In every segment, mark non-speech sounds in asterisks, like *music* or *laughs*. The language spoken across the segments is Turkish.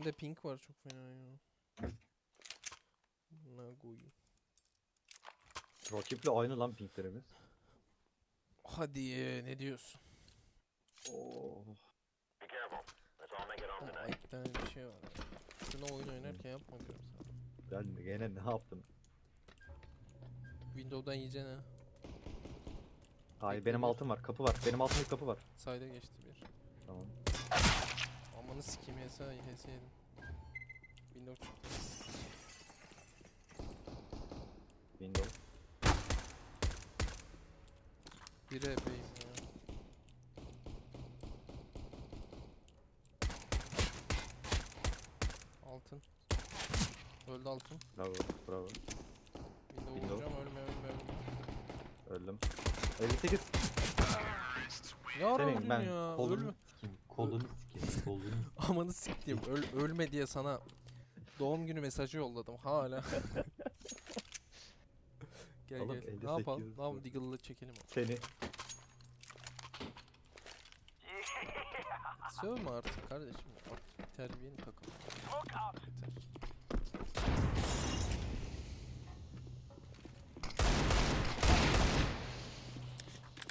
Bende pink var çok fena ya. Koyayım. Rakiple aynı lan pinklerimiz. Hadi ye, ne diyorsun? Oo. Ama iki tane bir şey var. ya. Şunu oyun oynarken yapma diyorum sana. Ben gene ne yaptım? Windows'dan yiyeceksin ha. Hayır benim bir. altım var. Kapı var. Benim altımda kapı var. Sayda geçti bir. Tamam. Amanı sikeyim HS HS yedim. Windows çıktı. Windows. Bir EP'yim ya. Altın. Öldü altın. Bravo. Bravo. Windows Windows. vuracağım ölme ölme ölme. Öldüm. 58. Ne ara Senin öldün ben ya? Ölme. Kolunu sikeyim. Kolunu sikeyim. Kolunu sikeyim. *laughs* Amanı siktiğim. Öl, ölme diye sana doğum günü mesajı yolladım hala. *laughs* gel Oğlum, gel. Ne 58 yapalım? Ne yapalım? Deagle'lı çekelim. Seni. Sövme artık kardeşim. Artık terbiyeni takalım. Yeter.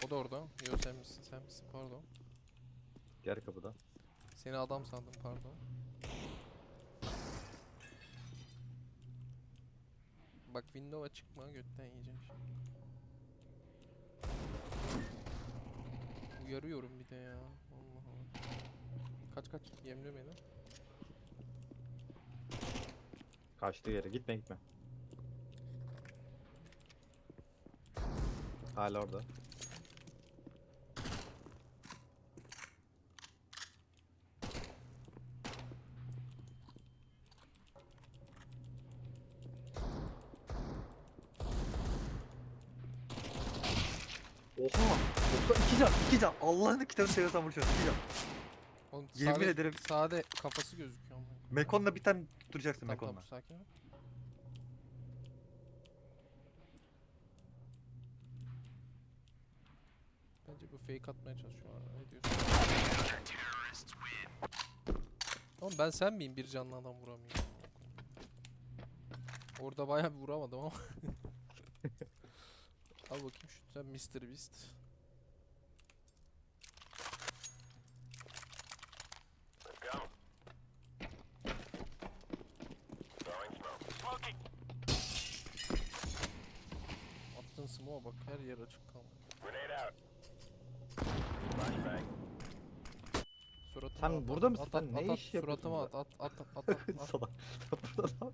O da orada. Yo sen misin sen misin pardon. Diğer kapıda. Seni adam sandım pardon. Bak window'a çıkma götten yiyeceğim. Uyarıyorum bir de ya. Allah Allah. Kaç kaç yemle beni. Kaçtığı yere. Gitme gitme. Hala orada. Oha! Oha iki can, iki can. Allah'ın kitabını seviyorsan vuracağız. iki can. Oğlum Yemin sade, ederim. Sade kafası gözüküyor ama. Mekon'la bir tane tutturacaksın Tamam tamam Mekon'la. sakin ol. Bence bu fake atmaya çalışıyor. ha, Ne diyorsun? Oğlum ben sen miyim bir canlı adam vuramıyorum. Orada bayağı bir vuramadım ama. *laughs* Al bakayım şu sen Mr. Beast. Attığın smoke'a bak her yer açık kaldı. Suratıma Sen at, burada at, mısın? at, Sen at, ne at, iş yapıyorsun Suratıma at at at at at at. *laughs* Salak. Burada ne yapıyorsun?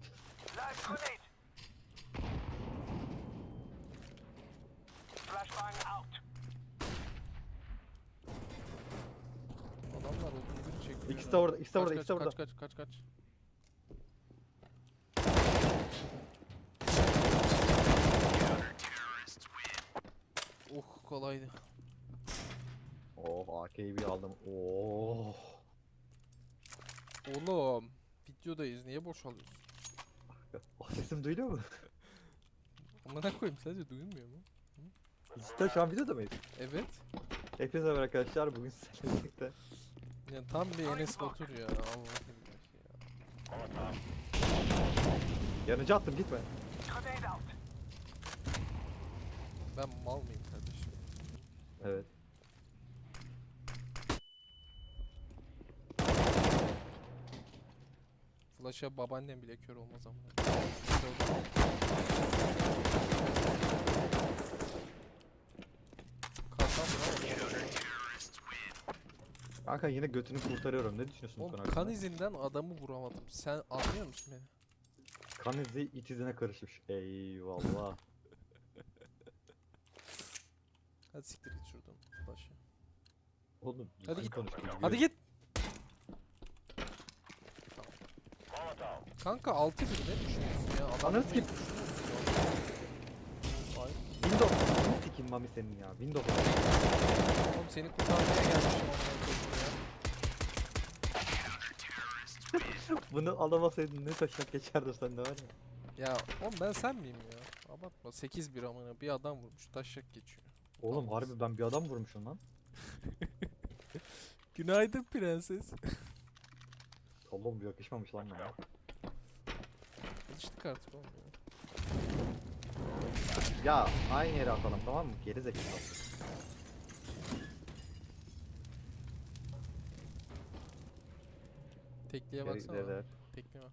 Adamlar 31 çekiyor. İkisi ya. De orada, ikisi de orada, kaç, ikisi de orada. Kaç kaç kaç kaç. Oh kolaydı. Oh AK'yi bir aldım. Oh. Oğlum videodayız niye boşalıyorsun? *laughs* Oh, sesim duyuluyor mu? *laughs* Amına koyayım sadece duyulmuyor mu? Cidden şu an videoda mıyız? Evet. Hepinize merhaba arkadaşlar. Bugün sizlerle birlikte Yani tam bir Enes Batur ya. Allah'ım ya. yanıcı attım gitme. Ben mal mıyım kardeşim? Evet. Flash'a babaannem bile kör olmaz ama. Kalkan bravo. Kanka yine götünü kurtarıyorum. Ne düşünüyorsun bu konu Oğlum hakkında? kan izinden adamı vuramadım. Sen anlıyor musun beni? Kan izi it izine karışmış. Eyvallah. *laughs* Hadi siktir git şuradan. Flash'a. Oğlum Hadi git. Hadi git. Kanka 6 bir ne düşünüyorsun ya? Adam Ananı sikeyim. düşünüyor musun? Ay, Windows. Ne sikim mami senin ya. Windows. Oğlum seni kurtarmaya gelmişim. Bunu alamasaydın ne taşak geçerdi sende var ya. Ya oğlum ben sen miyim ya? Abartma 8 bir amına bir adam vurmuş taşak geçiyor. Oğlum Tamam. harbi ben bir adam vurmuşum lan. *laughs* Günaydın prenses. Oğlum bu yakışmamış lan bana. Alıştık artık oğlum ya. Ya aynı yere atalım tamam mı? Geri zekalı. Tekliğe Geri baksana. Tekliğe bak.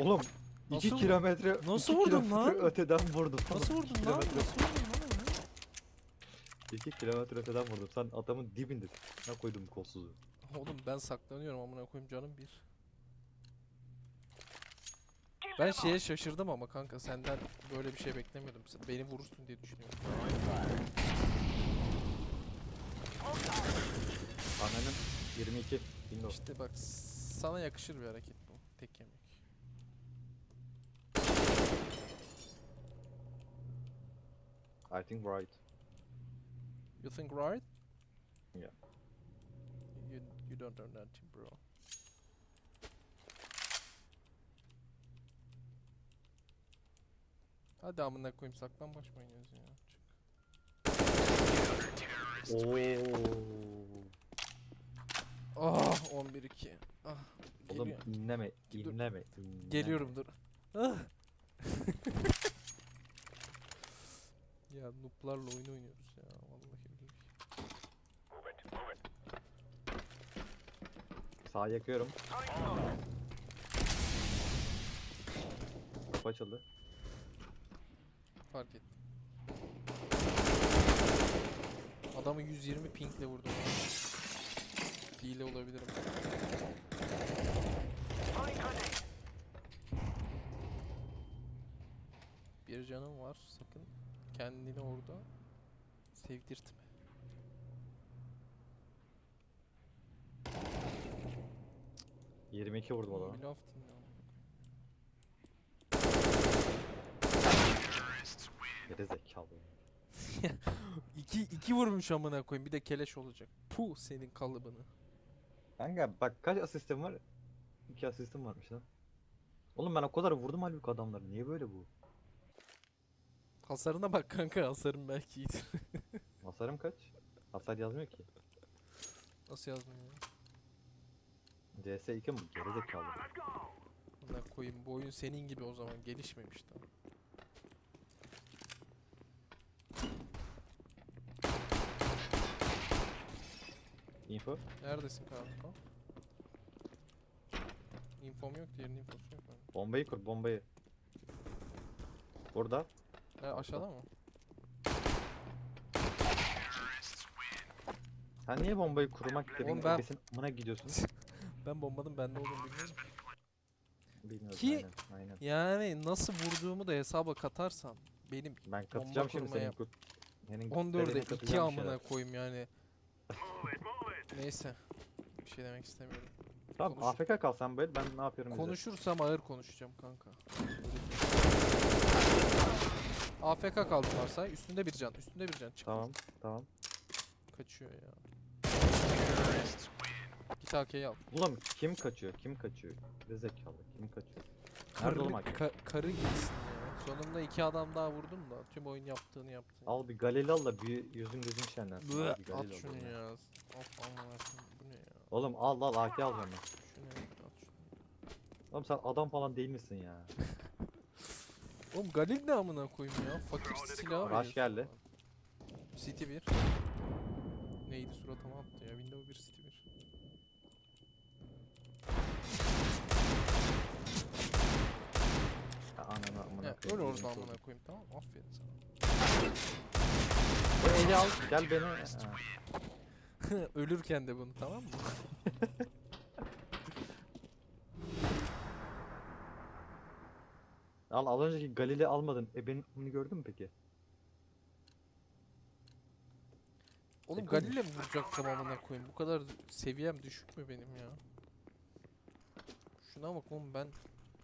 Oğlum 2 Nasıl- kilometre nasıl iki vurdun kilometre lan? öteden vurdum. Nasıl vurdun lan? Nasıl vurdun lan öyle? 2 kilometre öteden vurdum. Sen adamın dibindesin. Ne koydum kolsuzu. Oğlum ben saklanıyorum amına koyayım canım bir. Ben şeye şaşırdım ama kanka senden böyle bir şey beklemiyordum. Sen beni vurursun diye düşünüyorum. Ananın 22. Windows. İşte bak sana yakışır bir hareket bu. Tek yemek. I think right. You think right? Yeah. You you don't know nothing bro. Hadi amına koyayım saklambaç mı oynuyoruz ya? Çık. Oo. Ah 11 2. Ah Oğlum geliyor. inleme, Dur. inleme, inleme. Geliyorum dur. Ah. *laughs* ya nooblarla oyun oynuyoruz ya vallahi billahi. Sağa yakıyorum. Kapı açıldı. Fark ettim. Adamı 120 pingle vurdum. Hile olabilirim. Bir canım var sakın kendini orada sevdirtme. Cık, 22 vurdum adama. Bir laf dinle Geri zekalı. *laughs* İki, iki vurmuş amına koyayım bir de keleş olacak. Puh senin kalıbını. Kanka bak kaç asistim var? 2 asistim varmış lan. Oğlum ben o kadar vurdum halbuki adamları. Niye böyle bu? Hasarına bak kanka hasarın belki iyidir. *laughs* Hasarım kaç? Hasar yazmıyor ki. Nasıl yazmıyor ya? CS2 mi? Geri zekalı. Amına koyayım bu oyun senin gibi o zaman gelişmemiş daha. Info. Neredesin kanka? Infom yok diğerinin infosu yok. Bombayı kur bombayı. Burada. Ha, aşağıda mı? Sen niye bombayı kurmak istedin? Oğlum ben- Ebesin amına gidiyorsun. *laughs* Ben bombanın bende olduğunu bilmiyorum. Bilmiyorum. Ki- Aynen, aynen. Yani nasıl vurduğumu da hesaba katarsan benim Ben katacağım şimdi kurmaya- senin kut. Senin 14'e dediğine 2 katacağım bir şeyler. amına koyayım yani. Neyse. Bir şey demek istemiyorum. Tamam konuş- AFK kal sen böyle ben ne yapıyorum bize. Konuşursam ağır konuşacağım kanka. Öyle. AFK kaldı varsa üstünde bir can, üstünde bir can çık. Tamam tamam. Kaçıyor ya. Git AK'yi al. Oğlum kim kaçıyor? Kim kaçıyor? Zekalı kim kaçıyor? Nerede Karı, oğlum AK? ka- karı gibisin ya. Sonunda iki adam daha vurdum da tüm oyun yaptığını yaptın. Al bir galeli al da bir yüzün gözün şenlensin. Al bir galeli At al şunu bana. ya. Of aman bu ne ya? Oğlum al al AK alacağım ben. Şu ne? At şunu. Oğlum sen adam falan değil misin ya? *laughs* Oğlum Galil ne amına koyayım ya? Fakir silah Rush veriyorsun geldi. City 1. Neydi suratıma attı ya. Windows 1 City 1. Ya ananı amına Ya öl koyayım, orada gözünü amına koyayım tamam mı? Aferin sana. Bu eli al gel beni. Ha. *laughs* Ölürken de bunu tamam mı? *laughs* Al az önceki galeli almadın. E ben bunu gördün mü peki? Oğlum olmuş. Galil'e mi vuracaktım amına koyayım? Bu kadar seviyem düşük mü benim ya? Şuna bak oğlum ben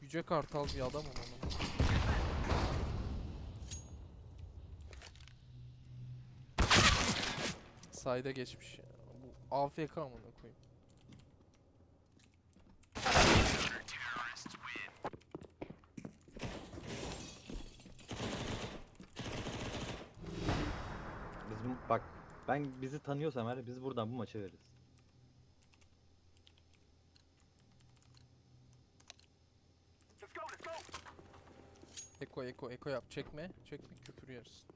Yüce Kartal bir adamım ama. Sayda geçmiş ya. Bu AFK amına koyayım. Biz bu- bak ben bizi tanıyorsam eğer biz buradan bu maçı veririz. Eko eko eko yap. Çekme. Çekme küfür yersin.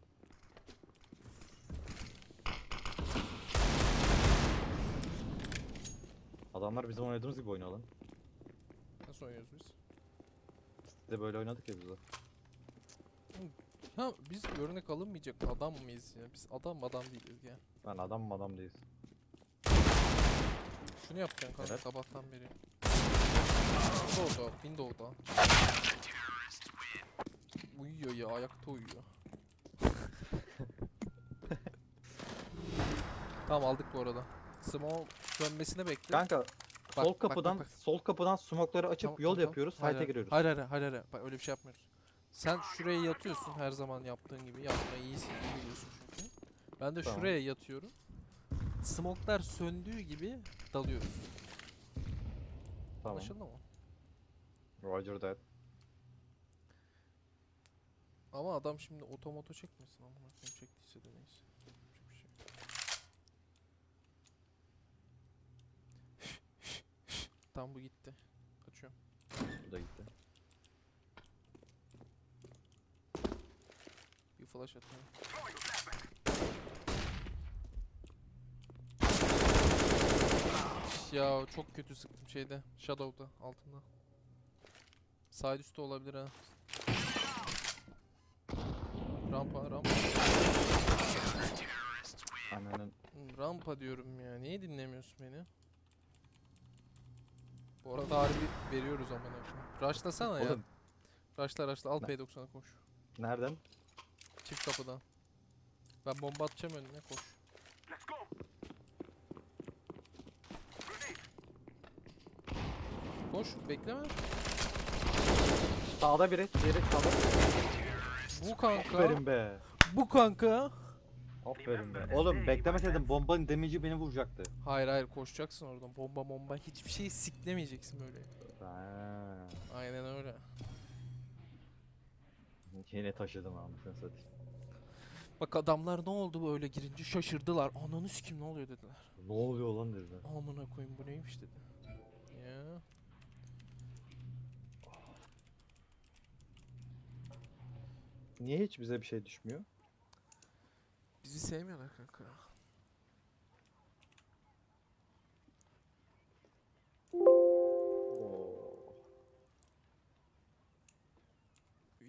Adamlar bizim oynadığımız gibi oynuyor lan. Nasıl oynuyoruz biz? Biz de böyle oynadık ya biz de. Ha biz örnek alınmayacak adam mıyız ya? Biz adam adam değiliz ya. Lan adam adam değiliz. Şunu yapacaksın kanka Evet. sabahtan beri. Windows'da, Windows'da. Uyuyor ya, ayakta uyuyor. *laughs* tamam aldık bu arada. Small sönmesine bekle. Kanka sol bak, bak, kapıdan bak. sol kapıdan smokları açıp Tamam, yol tamam, yapıyoruz. Hayır, fight'e hayır. giriyoruz. Hayır hayır hayır hayır. Bak öyle bir şey yapmıyoruz. Sen şuraya yatıyorsun her zaman yaptığın gibi. Yapmayı iyisin, iyi biliyorsun çünkü. Ben de Tamam. şuraya yatıyorum. Smoklar söndüğü gibi dalıyoruz. Tamam. Anlaşıldı mı? Roger that. Ama adam şimdi otomoto çekmesin ama koyayım çektiyse de neyse. Bir şey. *laughs* Tam bu gitti. Açıyorum. Bu da gitti. Flash atıyorum. Ya çok kötü sıktım şeyde. Shadow'da altında. Side üstü olabilir ha. Rampa rampa. Ananın Rampa diyorum ya. Niye dinlemiyorsun beni? Bu arada harbi veriyoruz amına koyayım. Rushlasana ya. Oğlum Rushla rushla al Ne- P90'a koş. nereden? Çift kapıdan. Ben bomba atacağım önüne koş. Koş bekleme. Sağda biri, diğeri sağda. Bu kanka. Aferin be. Bu kanka. Aferin be. Oğlum beklemeseydim bombanın damage'i beni vuracaktı. Hayır hayır koşacaksın oradan. Bomba bomba hiçbir şey siklemeyeceksin böyle. Ha. Aynen öyle. Yine taşıdım anasını satayım. Bak adamlar ne oldu böyle girince şaşırdılar. Ananı sikim ne oluyor dediler. Ne oluyor lan dediler. Amına koyayım bu neymiş dedi. Ya. Niye hiç bize bir şey düşmüyor? Bizi sevmiyorlar kanka.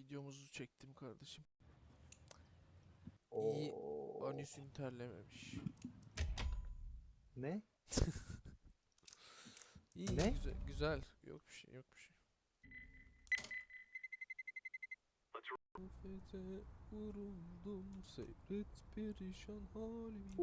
Videomuzu çektim kardeşim. İyi Oo. Anüsün terlememiş. Ne? *laughs* İyi Ne? güzel güzel. Yok bir şey yok bir şey. Ufete vuruldum seyret perişan halimi.